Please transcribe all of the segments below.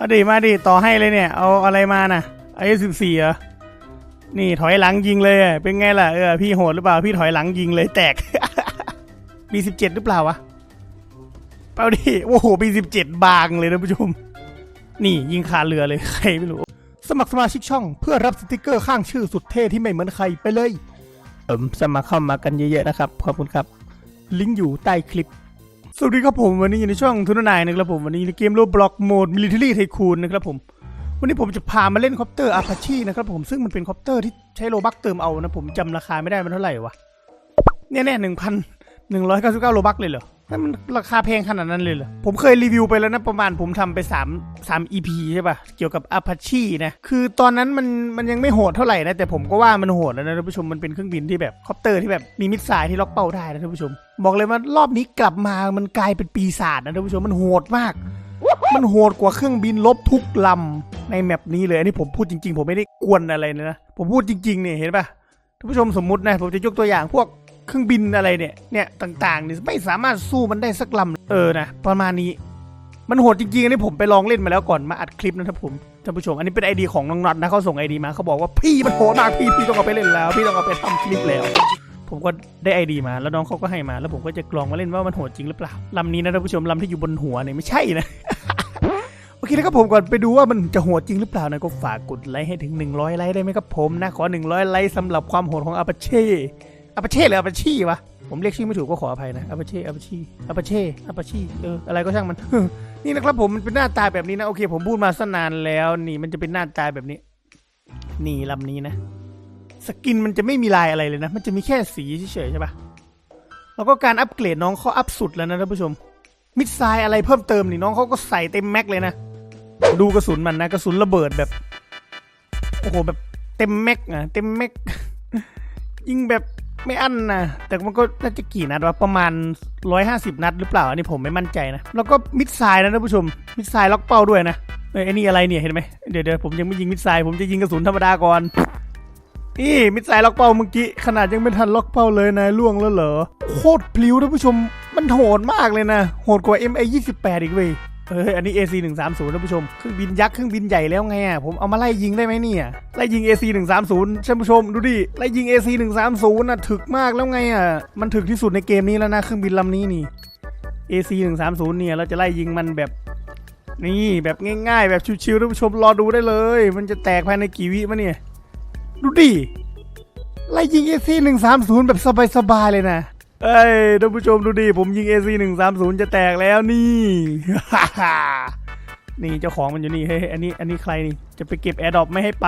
เอาดิมาดิต่อให้เลยเนี่ย เอาอะไรมาน่ะไอ้สิบสี่เหรอนี่ถอยหลังยิงเลยเป็นไงล่ะเออพี่โหดหรือเปล่าพี่ถอยหลังยิงเลยแตก มีสิบเจ็ดหรือเปล่าวะเปล่าดิโอ้โหมีสิบเจ็ดบางเลยนะผู้ชม นี่ยิงคาเรือเลยใครไม่รู้ สมัครสมาชิกช่อง เพื่อรับสติกเกอร์ข้างชื่อสุดเท่ที่ไม่เหมือนใครไปเลย เอิมสมัครเข้ามากันเยอะๆนะครับขอบคุณครับ ลิงก์อยู่ใต้คลิป สวัสดีครับผมวันนี้อยู่ในช่องทุนนายนะครับผมวันนี้ในเกมโลบล็อกโหมดมิลิเทอรี่ไทคูนนะครับผมวันนี้ผมจะพามาเล่นคอปเตอร์อาพาชีนะครับผมซึ่งมันเป็นคอปเตอร์ที่ใช้โลบักเติมเอานะผมจำราคาไม่ได้มันเท่าไหร่วะเนี่ยแน่หนึ่งพันหนึ่งร้อยเก้าสิบเก้าโลบักเลยเหรอ มันราคาแพงขนาดนั้นเลยเหรอ ผมเคยรีวิวไปแล้วนะประมาณผมทำไปสามสามอีพีใช่ป่ะ เกี่ยวกับอาพาชีนะ คือตอนนั้นมันมันยังไม่โหดเท่าไหร่นะ แต่ผมก็ว่ามันโหดแล้วนะท่านผู้ชมมันเป็นเครื่องบินที่แบบคอปเตอร์ที่แบบมีมิสไซล์ที่ล็อกเป้าได้นะท่านผู้ชม บอกเลยว่ารอบนี้กลับมามันกลายเป็นปีศาจนะท่านผู้ชมมันโหดมากมันโหดกว่าเครื่องบินลบทุกลำในแมปนี้เลย อันนี้ผมพูดจริงๆ ผมไม่ได้กวนอะไรนะ ผมพูดจริงๆเนี่ยเห็นปะท่านผู้ชมสมมุตินะ ผมจะยกตัวอย่างพวก เครื่องบินอะไรเนี่ย เนี่ยต่างๆเนี่ยไม่สามารถสู้มันได้สักลำเออนะประมาณนี้ มันโหดจริงๆอันนี้ผมไปลองเล่นมาแล้วก่อนมาอัดคลิปนะครับผมท่านผู้ชม อันนี้เป็นไอดีของน้องน็อตนะเขาส่งไอดีมาเขาบอกว่าพี่มันโหดมากพี่พี่ต้องเอาไปเล่นแล้ว พี่ต้องเอาไปทำคลิปแล้ว ผมก็ได้ไอดีมาแล้วน้องเขาก็ให้มา แล้วผมก็จะลองมาเล่นว่ามันโหดจริงหรือเปล่าลำนี้นะท่านผู้ชมลำที่อยู่บนหัวเนี่ยไม่ใช่นะโอเคนะครับผมก่อนไปดูว่ามันจะโหดจริงหรือเปล่านะก็ฝากกดไลค์ให้ถึง 100 ไลค์ได้ไหมครับผมนะ ขอ 100 ไลค์สำหรับความโหดของอาปาเช่ อาปาเช่หรืออาปาชีวะผมเรียกชื่อไม่ถูกก็ขออภัยนะอาปาเช่อาปาชีอาปาเช่อาปาชีเอออะไรก็ช่างมัน นี่นะครับผมมันเป็นหน้าตาแบบนี้นะโอเคผมพูดมาสนานแล้วนี่มันจะเป็นหน้าตาแบบนี้ นี่ลำนี้นะ สกินมันจะไม่มีลายอะไรเลยนะ มันจะมีแค่สีเฉยๆใช่ปะแล้วก็การอัปเกรดน้องเขาอัพสุดแล้วนะท่านผู้ชม มิดไซล์อะไรเพิ่มเติมนี่น้องเขาก็ใส่เต็มแม็กเลยนะดูกระสุนมันนะกระสุนระเบิดแบบโอ้โหแบบเต็มแม็กอะเต็มแม็กยิงแบบ ไม่อั้นนะแต่มันก็น่าจะกี่นัดวะประมาณ 150 นัดหรือเปล่าอันนี้ผมไม่มั่นใจนะ แล้วก็มิดไซล์นะท่านผู้ชม มิดไซล์ล็อกเป้าด้วยนะเอ้ยไอ้นี่อะไรเนี่ยเห็นไหมเดี๋ยวเดี๋ยวผมยังไม่ยิงมิดไซล์ผมจะยิงกระสุนธรรมดาก่อนนี่มิดไซล์ล็อกเป้าเมื่อกี้ขนาดยังไม่ทันล็อกเป้าเลยนายล่วงแล้วเหรอโคตรพลิ้วท่านผู้ชมมันโหดมากเลยนะ โหดกว่า MA 28 อีกเว้ย เฮ้ยอันนี้ AC 130ท่านผู้ชมเครื่องบินยักษ์เครื่องบินใหญ่แล้วไงอะผมเอามาไล่ยิงได้ไหมเนี่ยไล่ยิง AC 130ท่านผู้ชมดูดิไล่ยิง AC 130น่ะถึกมากแล้วไงอะมันถึกที่สุดในเกมนี้แล้วนะเครื่องบินลำนี้นี่ AC 130เนี่ยเราจะไล่ยิงมันแบบนี่แบบง่ายๆ แบบชิวๆท่านผู้ชมรอดูได้เลย มันจะแตกภายในกี่วิมะเนี่ย ดูดิไล่ยิง AC 130แบบสบายๆเลยนะ เอ้ยท่านผู้ชมดูดิผมยิง AC 130 จะแตกแล้วนี่ นี่เจ้าของมันอยู่นี่เฮ้ยอันนี้อันนี้ใครนี่จะไปเก็บแอร์ดรอปไม่ให้ไป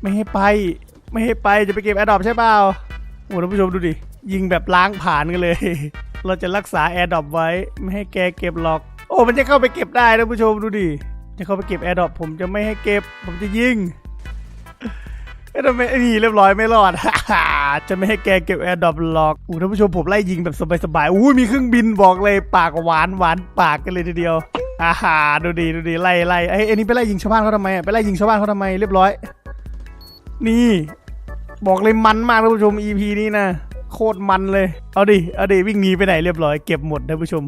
ไม่ให้ไป ไม่ให้ไปจะไปเก็บแอร์ดรอปใช่เปล่าโอ้ท่านผู้ชมดูดิยิงแบบล้างผ่านกันเลย เราจะรักษาแอร์ดรอปไว้ไม่ให้แกเก็บหรอก โอ้มันจะเข้าไปเก็บได้ท่านผู้ชมดูดิจะเข้าไปเก็บแอร์ดรอปผมจะไม่ให้เก็บ ผมจะยิง ทำไมไอ้นี่เรียบร้อยไม่รอด จะไม่ให้แกเก็บแอร์ดรอปหรอกอู้ท่านผู้ชมผมไล่ยิงแบบสบายๆอู้มีเครื่องบินบอกเลยปากหวานหวานปากกันเลยทีเดียวอาหาดูดีดูดีไล่ไล่ไอ้ไอ้นี่ไปไล่ยิงชาวบ้านเขาทำไมไปไล่ยิงชาวบ้านเขาทำไมเรียบร้อย นี่ บอกเลยมันมากท่านผู้ชม EP นี้นะโคตรมันเลย เอาดิเอาดิวิ่งหนีไปไหนเรียบร้อยเก็บหมดท่านผู้ชม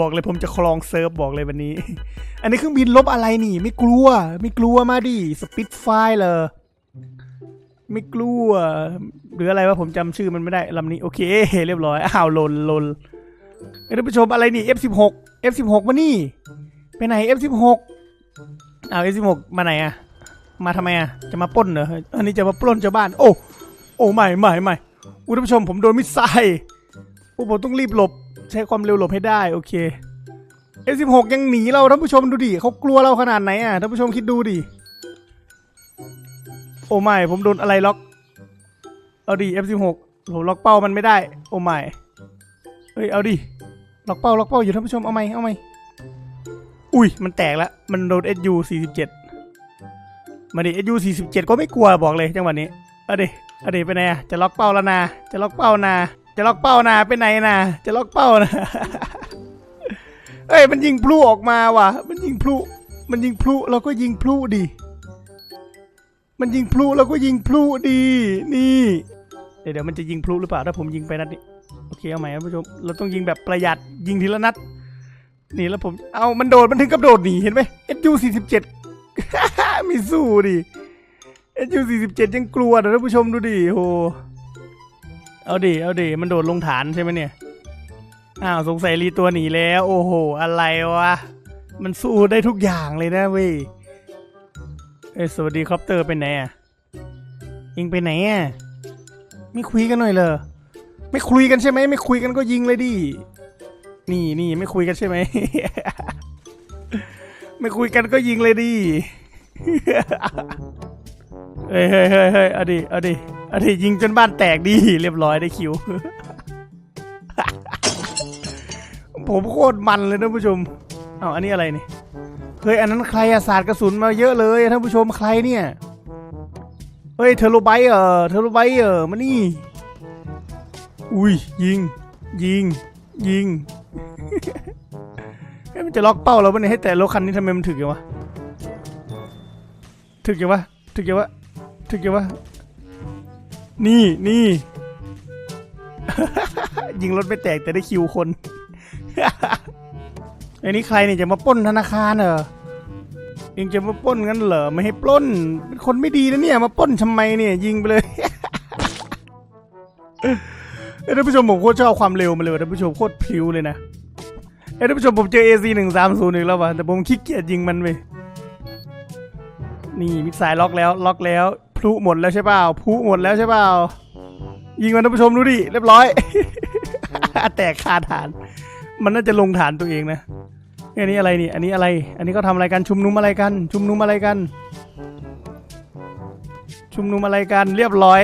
บอกเลยผมจะคลองเซิร์ฟบอกเลยวันนี้ อันนี้เครื่องบินลบอะไรนี่ ไม่กลัว ไม่กลัวมาดิสปิดไฟเลยไม่กลัว หรืออะไรวะผมจำชื่อมันไม่ได้ลำนี้โอเค เรียบร้อยอ้าวหลนหลนอ้ยท่านผู้ชมอะไรนี่ F16 F16 มานี่ ไปไหน F16 อ้าว F16 มาไหนอะมาทำไมอะจะมาปล้นเหรออันนี้จะมาปล้นชาวบ้าน โอ้โอ้ไม่ไม่ไม่อุยท่านผู้ชมผมโดนมิสไซล์โอ้ผมต้องรีบหลบ ใช้ความเร็วหลบให้ได้โอเค F16 ยังหนีเราท่านผู้ชมดูดิเขากลัวเราขนาดไหนอะท่านผู้ชมคิดดูดิ โอ้ไม่ผมโดนอะไรล็อก เอาดิ F16 ผมล็อกเป้ามันไม่ได้ โอ้ไม่เฮ้ยเอาดิล็อกเป้าล็อกเป้าอยู่ท่านผู้ชมเอาไหมเอาไหมอุ้ยมันแตกแล้วมันโดน SU 47 มาดิ SU 47 ก็ไม่กลัวบอกเลยจังหวะนี้เอาดิเอาดิไปไหนอะจะล็อกเป้าแล้วนะจะล็อกเป้านะ จะล็อกเป้านะไปไหนนะจะล็อกเป้านะเอ้ยมันยิงพลุออกมาว่ะ มันยิงพลุ มันยิงพลุเราก็ยิงพลุดิ มันยิงพลุเราก็ยิงพลุดี นี่ เดี๋ยวเดี๋ยวมันจะยิงพลุหรือเปล่าถ้าผมยิงไปนัดนี้โอเคเอาใหม่ครับผู้ชม เราต้องยิงแบบประหยัดยิงทีละนัด นี่แล้วผม เอามันโดดมันถึงกับโดดหนีเห็นไหม SU 47มีสู้ดิ SU 47ยังกลัวนะท่านผู้ชมดูดิโห เอาดิ เอาดิ มันโดดลงฐานใช่ไหมเนี่ย อ้าวสงสัยรีตัวหนีแล้ว โอ้โห อะไรวะ มันสู้ได้ทุกอย่างเลยนะเว้ยเอ้สวัสดีครับเตอร์ไปไหนอะยิงไปไหนอะ ไม่คุยกันหน่อยเหรอไม่คุยกันใช่ไหม ไม่คุยกันก็ยิงเลยดิ นี่นี่ไม่คุยกันใช่ไหม ไม่คุยกันก็ยิงเลยดิ เฮ้ยเฮ้ยเฮ้ยเฮ้ยเอาดิ เอาดิ อาดิยิงจนบ้านแตกดิเรียบร้อยได้คิว ผมโคตรมันเลยท่านผู้ชม เอาอันนี้อะไรนี่ เฮ้ยอันนั้นใครอะสาดกระสุนมาเยอะเลยท่านผู้ชมใครเนี่ย เฮ้ยเทอร์โลไบเออเทอร์โลไบเออมานี่ อุ้ยยิง ยิง ยิงเฮ้ยมันจะล็อกเป้าเราปะเนี่ยให้แต่รถคันนี้ทำไมมันถึกอย่างวะ ถึกอย่างวะ ถึกอย่างวะ ถึกอย่างวะ นี่นี่ ยิงรถไม่แตกแต่ได้คิวคน ไอ้นี่ใครเนี่ยจะมาปล้นธนาคารเหรอเองจะมาปล้นงั้นเหรอไม่ให้ปล้นเป็นคนไม่ดีนะเนี่ย มาปล้นทำไมเนี่ย ยิงไปเลยเอ้ท่านผู้ชมผมโคตรชอบความเร็วมันเลยท่านผู้ชมโคตรพลิ้วเลยนะเอ้ท่านผู้ชมผมเจอ AC หนึ่งสามศูนย์อีกแล้วว่ะแต่ผมขี้เกียจยิงมันไปนี่มิสายล็อกแล้ว ล็อกแล้ว ลุหมดแล้วใช่เปล่าพุหมดแล้วใช่เปล่ายิงมันท่านผู้ชมดูดิเรียบร้อย แตกคาฐาน มันน่าจะลงฐานตัวเองนะเอ้ยอันนี้อะไรนี่ อันนี้อะไร อันนี้เขาทำอะไรกันชุมนุมอะไรกัน ชุมนุมอะไรกัน ชุมนุมอะไรกันเรียบร้อย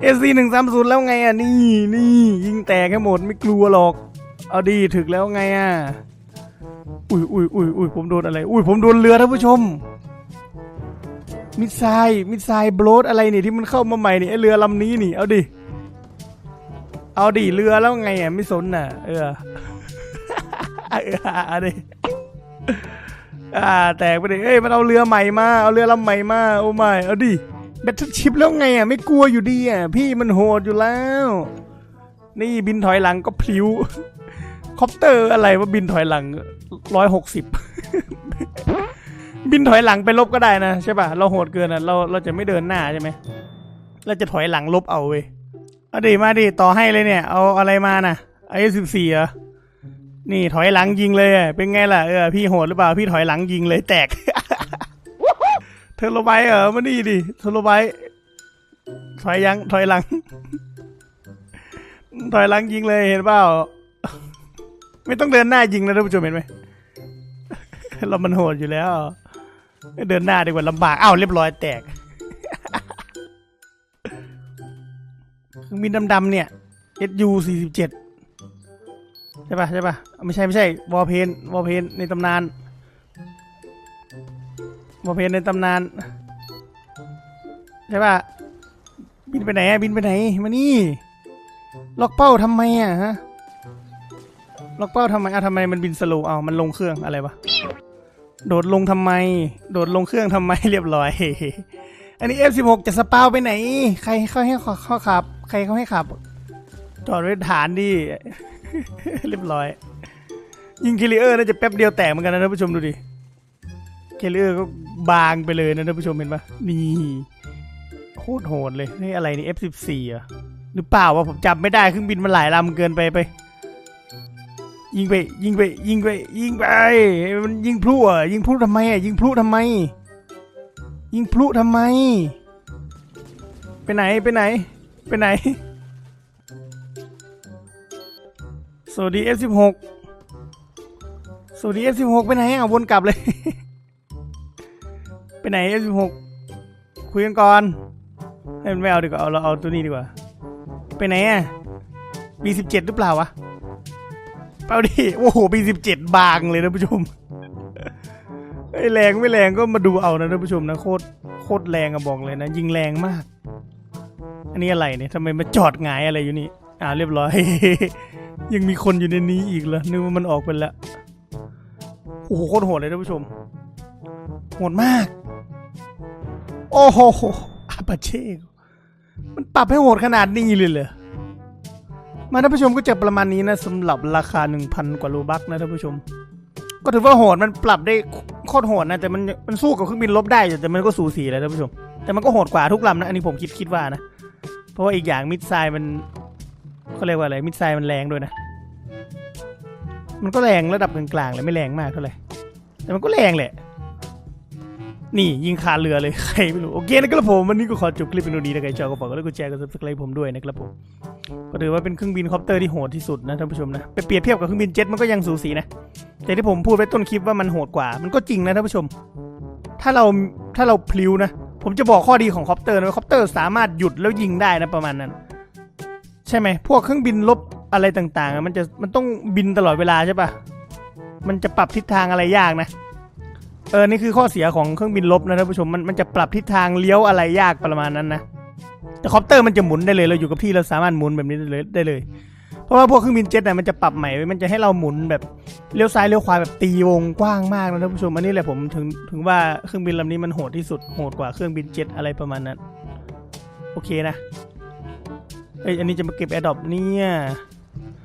เอซีหนึ่งสามศูนย์แล้วไงอะนี่นี่ยิงแตกให้หมดไม่กลัวหรอก เอาดีถึกแล้วไงอะอุ้ยอุ้ยอุ้ยอุ้ยผมโดนอะไร อุ้ยผมโดนเรือท่านผู้ชม มิสไซมิสไซโบลดอะไรนี่ที่มันเข้ามาใหม่นี่ไอเรือลำนี้นี่ เอาดิ เอาดิเรือแล้วไงอะไม่สนน่ะ เออ เออเอาดิอ่าแตกไปดิเอ้ยมันเอาเรือใหม่มา เอาเรือลำใหม่มา โอ้ไม่เอาดิแบทเทิลชิพแล้วไงอะไม่กลัวอยู่ดีอะพี่มันโหดอยู่แล้ว นี่บินถอยหลังก็พลิ้วคอปเตอร์อะไรว่าบินถอยหลังร้อยหกสิบ บินถอยหลังไปลบก็ได้นะใช่ป่ะ เราโหดเกินอะ เราเราจะไม่เดินหน้าใช่ไหม เราจะถอยหลังลบเอาเว้ยเอาดิมาดิต่อให้เลยเนี่ย เอาอะไรมาน่ะไอ้สิบสี่เหรอ นี่ถอยหลังยิงเลยเป็นไงล่ะเออพี่โหดหรือเปล่าพี่ถอยหลังยิงเลยแตก เทอร์โลไบเหรอมานี่ดิเทอร์โลไบถอยยังถอยหลัง ถอยหลังยิงเลยเห็นเปล่า ไม่ต้องเดินหน้ายิงนะท่านผู้ชมเห็นไหมเรามันโหดอยู่แล้ว เดินหน้าดีกว่าลำบากอ้าวเรียบร้อยแตกเครื่องบินดำๆเนี่ย SU 47ใช่ปะใช่ปะไม่ใช่ไม่ใช่วอลเพนวอลเพนในตำนานวอลเพนในตำนานใช่ปะบินไปไหนอะบินไปไหนมานี่ล็อกเป้าทำไมอะฮะล็อกเป้าทำไมอะทำไมมันบินสโลว์เอามันลงเครื่องอะไรวะ โดดลงทำไม โดดลงเครื่องทำไมเรียบร้อย อันนี้ F16 จะสปาวไปไหน ใครเขาให้เขาขับ ใครเขาให้ขับ จอดไว้ฐานดิ เรียบร้อย ยิงคิลิเออร์น่าจะแป๊บเดียวแตกเหมือนกันนะท่านผู้ชมดูดิคิลิเออร์ก็บางไปเลยนะท่านผู้ชมเห็นปะนี่โคตรโหดเลยนี่อะไรนี่ F14 หรอะหรือเปล่าวะผมจำไม่ได้เครื่องบินมันหลายลำเกินไปไป ยิงไป ยิงไป ยิงไป ยิงไปมันยิงพลุอะยิงพลุทำไมอะยิงพลุทำไม ยิงพลุทำไม ไปไหนไปไหน ไปไหนสวัสดี F16 สวัสดี F16 ไปไหนอะวนกลับเลย ไปไหน F16 คุยกันก่อนเอ้ยไม่เอาดีกว่า เอาเราเอาตัวนี้ดีกว่า ไปไหนอะ B17 หรือเปล่าวะ เปล่าดิโอ้โหปีสิบเจ็ดบางเลยนะผู้ชมไอแรงไม่แรงก็มาดูเอานะท่านผู้ชมนะโคตรโคตรแรงอะบอกเลยนะ ยิงแรงมาก อันนี้อะไรเนี่ยทำไมมาจอดหงายอะไรอยู่นี่อ่าเรียบร้อย ยังมีคนอยู่ในนี้อีกเหรอนึกว่ามันออกไปแล้วโอ้โหโคตรโหดเลยท่านผู้ชมโหดมาก โอ้โหอาปาเช่มันปรับให้โหดขนาดนี้เลยเหรอ มาท่านผู้ชมก็จะประมาณนี้นะสำหรับราคา 1,000 กว่าโลบักนะท่านผู้ชม ก็ถือว่าโหดมันปรับได้โคตรโหดนะแต่มันมันสู้กับเครื่องบินลบได้แต่มันก็สูสีแหละท่านผู้ชม แต่มันก็โหดกว่าทุกลำนะอันนี้ผมคิดคิดว่านะเพราะว่าอีกอย่างมิดไซมันเขาเรียกว่าอะไรมิดไซมันแรงด้วยนะ มันก็แรงระดับกลางๆเลยไม่แรงมากเท่าไหร่แต่มันก็แรงแหละนี่ยิงคาเรือเลยใครไม่รู้ โอเคนะครับผม วันนี้ก็ขอจบคลิปเป็นตัวนี้นะใครชอบก็ฝากกดไลค์กดแชร์กดซับสไครต์ผมด้วยนะครับผม ก็ถือว่าเป็นเครื่องบินคอปเตอร์ที่โหดที่สุดนะท่านผู้ชมนะไปเปรียบเทียบกับเครื่องบินเจ็ตมันก็ยังสูสีนะแต่ที่ผมพูดไว้ต้นคลิปว่ามันโหดกว่า มันก็จริงนะท่านผู้ชม ถ้าเราถ้าเราพลิ้วนะผมจะบอกข้อดีของคอปเตอร์นะว่าคอปเตอร์สามารถหยุดแล้วยิงได้นะประมาณนั้น ใช่ไหมพวกเครื่องบินลบอะไรต่างๆ มันจะมันต้องบินตลอดเวลาใช่ปะมันจะปรับทิศทางอะไรยากนะเออนี่คือข้อเสียของเครื่องบินลบนะท่านผู้ชมมันมันจะปรับทิศทางเลี้ยวอะไรยากประมาณนั้นนะ แต่คอปเตอร์มันจะหมุนได้เลยเราอยู่กับที่เราสามารถหมุนแบบนี้ได้เลยได้เลย เพราะว่าพวกเครื่องบินเจ็ตเนี่ยมันจะปรับใหม่ไว้มันจะให้เราหมุนแบบเลี้ยวซ้ายเลี้ยวขวาแบบตีวงกว้างมากนะท่านผู้ชมอันนี้แหละผมถึงถึงว่าเครื่องบินลำนี้มันโหดที่สุดโหดกว่าเครื่องบินเจ็ตอะไรประมาณนั้นโอเคนะเอ้ยอันนี้จะมาเก็บแอร์ดรอปเนี่ย